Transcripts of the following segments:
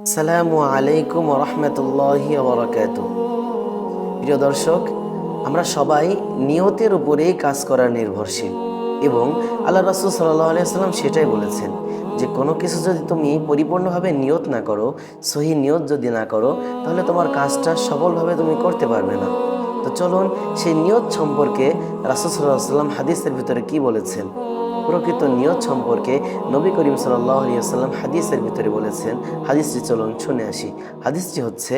আসসালামু আলাইকুম রহমতুল্লাহ বরকাত প্রিয় দর্শক, আমরা সবাই নিয়তের উপরেই কাজ করার নির্ভরশীল এবং আল্লাহ রাসুল সাল্লাহ সেটাই বলেছেন যে, কোনো কিছু যদি তুমি পরিপূর্ণভাবে নিয়ত না করো, সহি নিয়ত যদি না করো, তাহলে তোমার কাজটা সফলভাবে তুমি করতে পারবে না। তো চলুন সেই নিয়ত সম্পর্কে রাসুল সাল্লাহ সাল্লাম হাদিসের ভিতরে কি বলেছেন? প্রকৃত নিয়ত সম্পর্কে নবী করিম সাল্লাম হাদিসের ভিতরে বলেছেন হাদিসটি চলুন শুনে আসি হাদিসটি হচ্ছে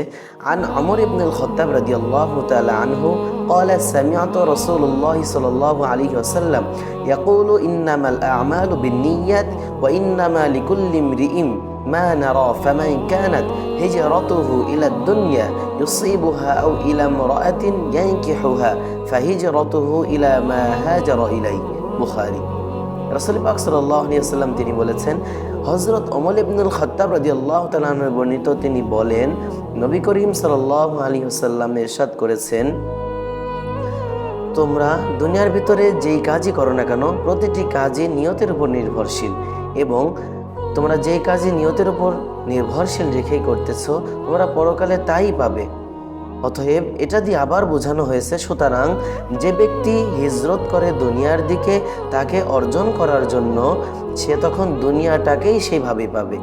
আন আমর ইবনুল খত্তাব রাদিয়াল্লাহু তাআলা আনহু قال سمعت رسول الله صلى الله عليه وسلم يقول إنما الأعمال بالنيات وإنما لكل امرئ ما نرى فمن كانت هجرته إلى الدنيا يصيبها أو إلى امرأة ينكحها فهجرته إلى ما هاجر إليه بخاري রসুল সাল্লাম তিনি বলেছেন হজরত অমল ইবনুল খত্তাব রাজি আল্লাহ তালামের বর্ণিত, তিনি বলেন, নবী করিম সাল্লাহ আলী হাসাল্লাম এরশাদ করেছেন, তোমরা দুনিয়ার ভিতরে যেই কাজই করো না কেন, প্রতিটি কাজই নিয়তের উপর নির্ভরশীল এবং তোমরা যেই কাজই নিয়তের উপর নির্ভরশীল রেখেই করতেছো, তোমরা পরকালে তাই পাবে। অতএব এটা দিয়ে আবার বোঝানো হয়েছে, সুতরাং যে ব্যক্তি হিজরত করে দুনিয়ার দিকে তাকে অর্জন করার জন্য সে তখন দুনিয়াটাকেই সেইভাবে পাবে।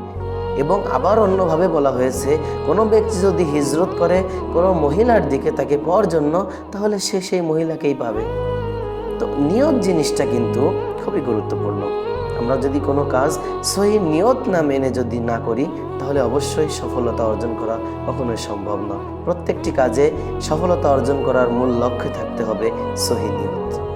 এবং আবার অন্যভাবে বলা হয়েছে, কোনো ব্যক্তি যদি হিজরত করে কোনো মহিলার দিকে তাকে পাওয়ার জন্য, তাহলে সে সেই মহিলাকেই পাবে। তো নিয়ত জিনিসটা কিন্তু খুবই গুরুত্বপূর্ণ। আমরা যদি কোনো কাজ সহি নিয়ত না মেনে যদি না করি, তাহলে অবশ্যই সফলতা অর্জন করা কখনোই সম্ভব না প্রত্যেকটি কাজে সফলতা অর্জন করার মূল লক্ষ্যে থাকতে হবে সহি নিয়ত।